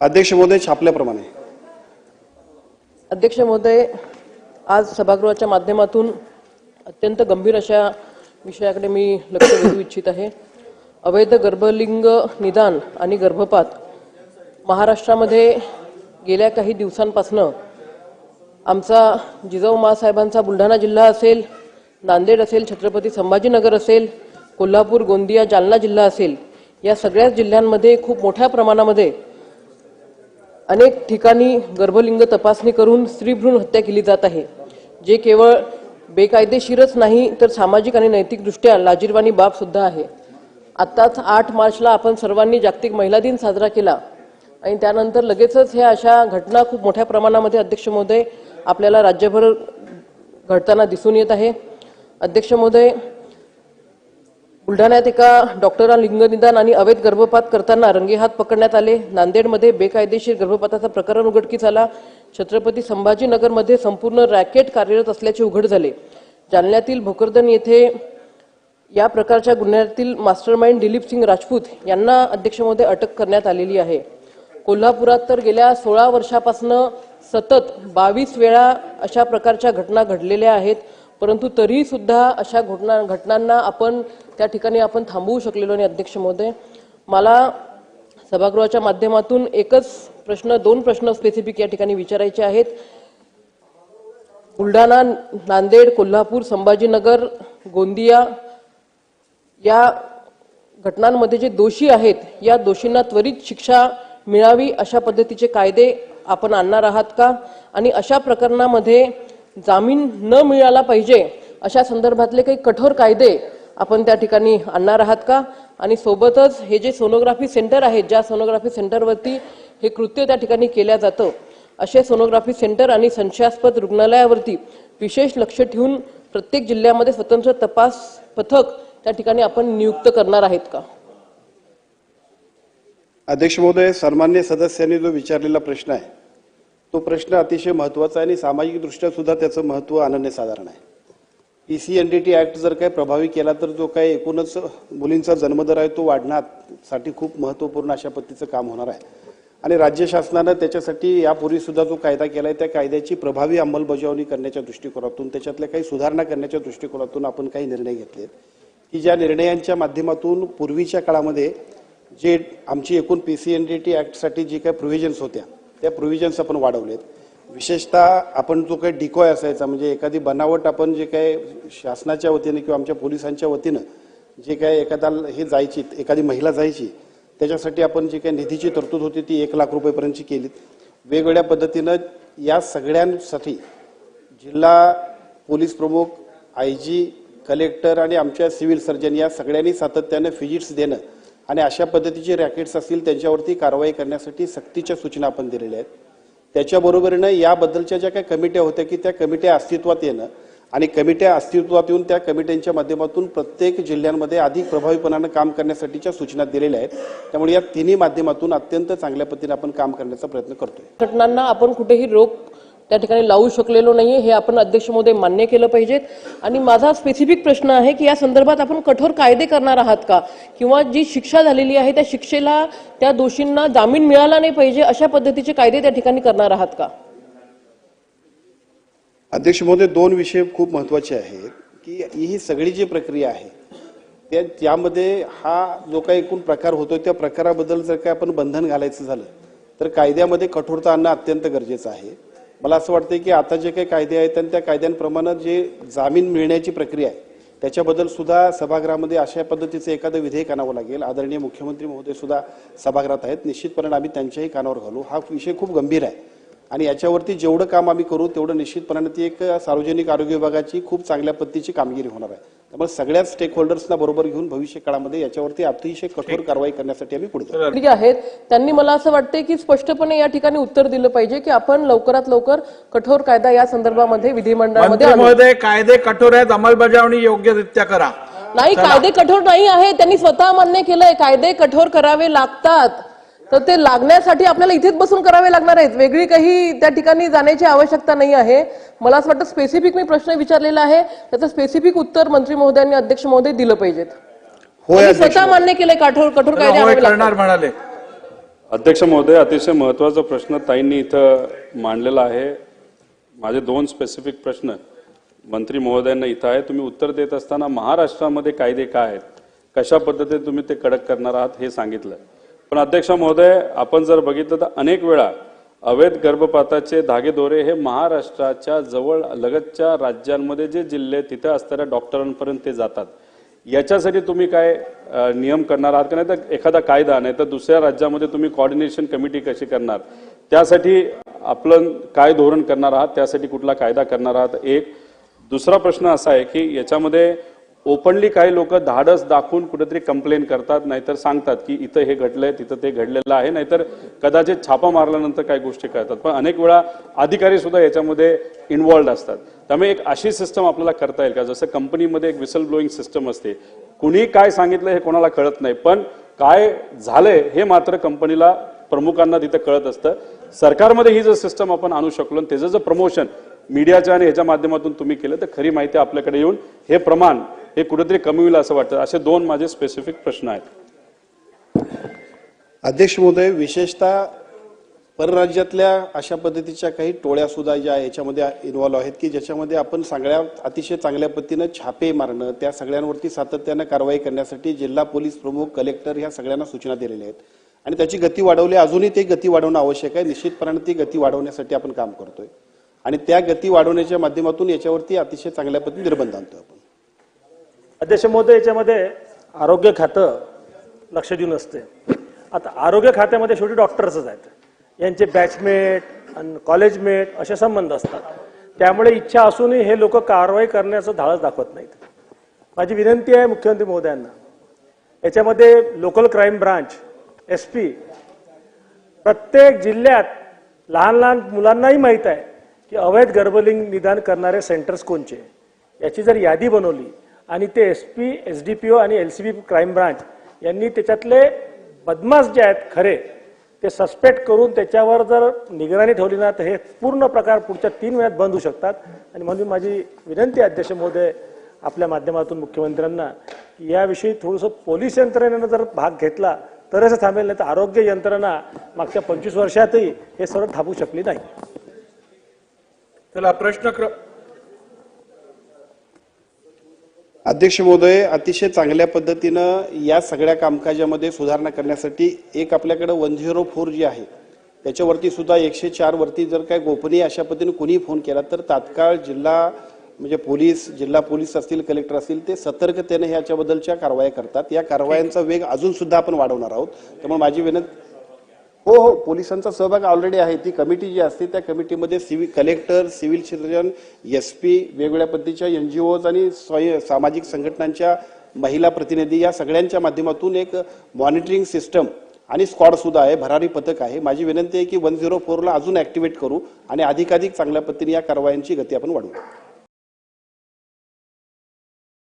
अध्यक्ष महोदय छापल्याप्रमाणे. अध्यक्ष महोदय आज सभागृहाच्या माध्यमातून अत्यंत गंभीर अशा विषयाकडे मी लक्ष वेधू इच्छित आहे. अवैध गर्भलिंग निदान आणि गर्भपात महाराष्ट्रामध्ये गेल्या काही दिवसांपासनं आमचा जिजाऊ मासाहेबांचा बुलढाणा जिल्हा असेल नांदेड असेल छत्रपती संभाजीनगर असेल कोल्हापूर गोंदिया जालना जिल्हा असेल या सगळ्याच जिल्ह्यांमध्ये खूप मोठ्या प्रमाणामध्ये अनेक ठिकाणी गर्भलिंग तपासणी करून स्त्रीभ्रूण हत्या केली जात आहे. जे केवळ बेकायदेशीरच नाही तर सामाजिक आणि नैतिकदृष्ट्या लाजीरवाणी बाब सुद्धा आहे. आत्ताच आठ मार्चला आपण सर्वांनी जागतिक महिला दिन साजरा केला. आणि त्यानंतर लगेचच ह्या अशा घटना खूप मोठ्या प्रमाणामध्ये अध्यक्ष महोदय आपल्याला राज्यभर घडताना दिसून येत आहे. अध्यक्ष महोदय बुलढाण्यात एका डॉक्टरला लिंगनिदान आणि अवैध गर्भपात करताना रंगेहात पकडण्यात आले. नांदेडमध्ये बेकायदेशीर गर्भपाताचा प्रकरण उघडकीस आला. छत्रपती संभाजीनगरमध्ये संपूर्ण रॅकेट कार्यरत असल्याचे उघड झाले. जालन्यातील भोकरदन येथे या प्रकारच्या गुन्ह्यातील मास्टरमाइंड दिलीप सिंग राजपूत यांना अध्यक्षमध्ये अटक करण्यात आलेली आहे. कोल्हापुरात तर गेल्या सोळा वर्षापासनं सतत बावीस वेळा अशा प्रकारच्या घटना घडलेल्या आहेत. परंतु तरी सुद्धा अशा घटना घटनांना आपण त्या ठिकाणी आपण थांबवू शकलेलो नाही अध्यक्ष महोदय. मला सभागृहाच्या माध्यमातून एकच प्रश्न दोन प्रश्न स्पेसिफिक या ठिकाणी विचारायचे आहेत. बुलढाणा नांदेड कोल्हापूर संभाजीनगर गोंदिया या घटनांमध्ये जे दोषी आहेत या दोषींना त्वरित शिक्षा मिळावी अशा पद्धतीचे कायदे आपण आणणार आहात का? आणि अशा प्रकरणामध्ये जामीन न मिळाला पाहिजे अशा संदर्भातले काही कठोर कायदे आपण त्या ठिकाणी आणणार आहात का? आणि सोबतच हे जे सोनोग्राफी सेंटर आहेत ज्या सोनोग्राफी सेंटरवरती हे कृत्य त्या ठिकाणी केल्या जातं असे सोनोग्राफी सेंटर आणि संशयास्पद रुग्णालयावरती विशेष लक्ष ठेवून प्रत्येक जिल्ह्यामध्ये स्वतंत्र तपास पथक त्या ठिकाणी आपण नियुक्त करणार आहेत का? अध्यक्ष महोदय सन्मान्य सदस्यांनी जो विचारलेला प्रश्न आहे तो प्रश्न अतिशय महत्त्वाचा आहे आणि सामाजिक दृष्ट्या सुद्धा त्याचं महत्त्व अनन्यसाधारण आहे. P C N D T act जर काही प्रभावी केला तर जो काही एकूणच मुलींचा जन्मदर आहे तो वाढण्यासाठी खूप महत्त्वपूर्ण अशा पद्धतीचं काम होणार आहे. आणि राज्य शासनानं त्याच्यासाठी यापूर्वी सुद्धा जो कायदा केला आहे त्या कायद्याची प्रभावी अंमलबजावणी करण्याच्या दृष्टिकोनातून त्याच्यातल्या काही सुधारणा करण्याच्या दृष्टिकोनातून आपण काही निर्णय घेतले की ज्या निर्णयांच्या माध्यमातून पूर्वीच्या काळामध्ये जे आमची एकूण P C N D T ॲक्टसाठी जी काही प्रोव्हिजन्स होत्या त्या प्रोव्हिजन्स आपण वाढवलेत. विशेषतः आपण जो काही डिकॉय असायचा म्हणजे एखादी बनावट आपण जे काही शासनाच्या वतीने किंवा आमच्या पोलिसांच्या वतीनं जे काय एखादा हे जायची एखादी महिला जायची त्याच्यासाठी आपण जी काही निधीची तरतूद होती ती एक लाख रुपयेपर्यंतची केली वेगवेगळ्या पद्धतीनं या सगळ्यांसाठी जिल्हा पोलीस प्रमुख आय जी कलेक्टर आणि आमच्या सिव्हिल सर्जन या सगळ्यांनी सातत्यानं फिजिट्स देणं आणि अशा पद्धतीचे रॅकेट्स असतील त्यांच्यावरती कारवाई करण्यासाठी सक्तीच्या सूचना आपण दिलेल्या आहेत. त्याच्याबरोबरीनं याबद्दलच्या ज्या काही कमिट्या होत्या की त्या कमिट्या अस्तित्वात येणं आणि कमिट्या अस्तित्वात येऊन त्या कमिट्यांच्या माध्यमातून प्रत्येक जिल्ह्यांमध्ये अधिक प्रभावीपणानं काम करण्यासाठीच्या सूचना दिलेल्या आहेत. त्यामुळे या तिन्ही माध्यमातून अत्यंत चांगल्या पद्धतीने आपण काम करण्याचा प्रयत्न करतोय. घटनांना आपण कुठेही रोख त्या ठिकाणी लावू शकलेलो नाही हे आपण अध्यक्ष महोदय मान्य केलं पाहिजेत. आणि माझा स्पेसिफिक प्रश्न आहे की या संदर्भात आपण कठोर कायदे करणार आहात का? किंवा जी शिक्षा झालेली आहे त्या शिक्षेला त्या दोषींना जामीन मिळाला नाही पाहिजे अशा पद्धतीचे कायदे त्या ठिकाणी करणार आहात का? अध्यक्ष महोदय दोन विषय खूप महत्त्वाचे आहेत की ही सगळी जी प्रक्रिया आहे त्या त्यामध्ये हा जो काही एकूण प्रकार होतो त्या प्रकाराबद्दल जर काही आपण बंधन घालायचं झालं तर कायद्यामध्ये कठोरता आणणं अत्यंत गरजेचं आहे. मला असं वाटतं की आता जे काही कायदे आहेत आणि त्या कायद्यांप्रमाणे जे जामीन मिळण्याची प्रक्रिया आहे त्याच्याबद्दल सुद्धा सभागृहामध्ये अशा पद्धतीचं एखादं विधेयक आणावं लागेल. आदरणीय मुख्यमंत्री महोदय सुद्धा सभागृहात आहेत. निश्चितपणे आम्ही त्यांच्याही कानावर घालू. हा विषय खूप गंभीर आहे. आणि याच्यावरती जेवढं काम आम्ही करू तेवढं निश्चितपणाने ती एक सार्वजनिक आरोग्य विभागाची खूप चांगल्या पद्धतीची कामगिरी होणार आहे. त्यामुळे सगळ्याच स्टेक होल्डर्सना बरोबर घेऊन भविष्य काळामध्ये याच्यावरती अतिशय कठोर कारवाई करण्यासाठी आम्ही पुढे आहेत त्यांनी मला असं वाटतंय की स्पष्टपणे या ठिकाणी उत्तर दिलं पाहिजे की आपण लवकरात लवकर कठोर कायदा या संदर्भामध्ये विधिमंडळामध्ये कायदे कठोर आहेत अंमलबजावणी योग्यरित्या करा. नाही कायदे कठोर नाही आहे. त्यांनी स्वतः मान्य केलंय कायदे कठोर करावे लागतात. तर ते लागण्यासाठी आपल्याला इथेच बसून करावे लागणार आहेत. वेगळी काही त्या ठिकाणी जाण्याची आवश्यकता नाही आहे. मला असं वाटतं स्पेसिफिक मी प्रश्न विचारलेला आहे. त्याचं स्पेसिफिक उत्तर मंत्री महोदयांनी अध्यक्ष महोदय दिलं पाहिजेत. स्वतः मान्य केलंय कठोर कठोर कायदे करणार म्हणाले. अध्यक्ष महोदय अतिशय महत्त्वाचा प्रश्न ताईंनी इथं मांडलेला आहे. माझे दोन स्पेसिफिक प्रश्न. मंत्री महोदयांना इथं आहे. तुम्ही उत्तर देत असताना महाराष्ट्रामध्ये कायदे काय आहेत? कशा पद्धतीने तुम्ही ते कडक करणार आहात हे सांगितलं. पण अध्यक्ष महोदय आपण जर बघितलं तर अनेक वेळा अवैध गर्भपाताचे धागेदोरे हे महाराष्ट्राच्या जवळ लगतच्या राज्यांमध्ये जे जिल्हे तिथे असणाऱ्या डॉक्टरांपर्यंत ते जातात. याच्यासाठी तुम्ही काय नियम करणार आहात का? नाही तर एखादा कायदा नाही तर दुसऱ्या राज्यामध्ये तुम्ही कॉर्डिनेशन कमिटी कशी करणार? त्यासाठी आपलं काय धोरण करणार आहात? त्यासाठी कुठला कायदा करणार आहात? एक. दुसरा प्रश्न असा आहे की याच्यामध्ये ओपनली काही लोक धाडस दाखवून कुठेतरी कंप्लेन करतात नाहीतर सांगतात की इथं हे घडलंय तिथं ते घडलेलं आहे. नाहीतर कदाचित छापा मारल्यानंतर काही गोष्टी करतात पण अनेक वेळा अधिकारी सुद्धा याच्यामध्ये इन्वॉल्ड असतात. त्यामुळे एक अशी सिस्टम आपल्याला करता येईल का? जसं कंपनीमध्ये एक विसल ब्लोईंग सिस्टम असते. कुणी काय सांगितलं हे कोणाला कळत नाही. पण काय झालंय हे मात्र कंपनीला प्रमुखांना तिथं कळत असतं. सरकारमध्ये ही जर सिस्टम आपण आणू शकलो आणि त्याचं जर प्रमोशन मीडियाच्या आणि ह्याच्या माध्यमातून तुम्ही केलं तर खरी माहिती आपल्याकडे येऊन हे प्रमाण हे कुठेतरी कमी होईल असं वाटतं. असे दोन माझे स्पेसिफिक प्रश्न आहेत. अध्यक्ष महोदय विशेषतः परराज्यातल्या अशा पद्धतीच्या काही टोळ्या सुद्धा ज्या याच्यामध्ये इन्व्हॉल्व्ह आहेत की ज्याच्यामध्ये आपण सगळ्या अतिशय चांगल्या पद्धतीनं छापे मारणं त्या सगळ्यांवरती सातत्यानं कारवाई करण्यासाठी जिल्हा पोलीस प्रमुख कलेक्टर ह्या सगळ्यांना सूचना दिलेल्या आहेत. आणि त्याची गती वाढवली अजूनही ते गती वाढवणं आवश्यक आहे. निश्चितपणाने ती गती वाढवण्यासाठी आपण काम करतोय. आणि त्या गती वाढवण्याच्या माध्यमातून याच्यावरती अतिशय चांगल्या पद्धतीने निर्बंध आणतो आपण. अध्यक्ष महोदय याच्यामध्ये आरोग्य खातं लक्ष देऊन असते. आता आरोग्य खात्यामध्ये शेवटी डॉक्टर्सच आहेत. यांचे बॅचमेट आणि कॉलेजमेट असे संबंध असतात. त्यामुळे इच्छा असूनही हे लोक कारवाई करण्याचं धाडस दाखवत नाहीत. माझी विनंती आहे मुख्यमंत्री महोदयांना. याच्यामध्ये local crime branch S P प्रत्येक जिल्ह्यात लहान लहान मुलांनाही माहीत आहे. की अवैध गर्भलिंग निदान करणारे सेंटर्स कोणचे? याची जर यादी बनवली आणि ते S P S D P O आणि L C B crime branch यांनी त्याच्यातले बदमाश जे आहेत खरे ते सस्पेक्ट करून त्याच्यावर जर निगराणी ठेवली ना तर हे पूर्ण प्रकार पुढच्या तीन महिन्यात बंद होऊ शकतात. आणि म्हणून माझी विनंती आहे अध्यक्ष महोदय आपल्या माध्यमातून मुख्यमंत्र्यांना की याविषयी थोडंसं पोलीस यंत्रणेनं जर भाग घेतला तरच थांबेल नाही तर आरोग्य यंत्रणा मागच्या पंचवीस वर्षातही हे सर्व थांबू शकली नाही. चला प्रश्न क्र अध्यक्ष महोदय अतिशय चांगल्या पद्धतीनं या सगळ्या कामकाजामध्ये सुधारणा करण्यासाठी एक आपल्याकडे वन झिरो फोर जी आहे त्याच्यावरती सुद्धा एकशे चार वरती जर काय गोपनीय अशा पद्धतीने कोणी फोन केला तर तात्काळ जिल्हा म्हणजे पोलीस जिल्हा पोलीस असतील कलेक्टर असतील ते सतर्कतेने ह्याच्याबद्दलच्या कारवाया करतात. या कारवायांचा वेग अजून सुद्धा आपण वाढवणार आहोत. त्यामुळे माझी विनंती हो हो पोलिसांचा सहभाग ऑलरेडी आहे. ती कमिटी जी असते त्या कमिटीमध्ये civil collector civil surgeon S P वेगवेगळ्या पद्धतीच्या एन जी ओज आणि स्वय सामाजिक संघटनांच्या महिला प्रतिनिधी या सगळ्यांच्या माध्यमातून एक मॉनिटरिंग सिस्टम आणि स्क्वॉड सुद्धा आहे भरारी पथक आहे. माझी विनंती आहे की वन झिरो फोरला अजून ऍक्टिव्हेट करू आणि अधिकाधिक चांगल्या पद्धतीने या कारवायांची गती आपण वाढवू.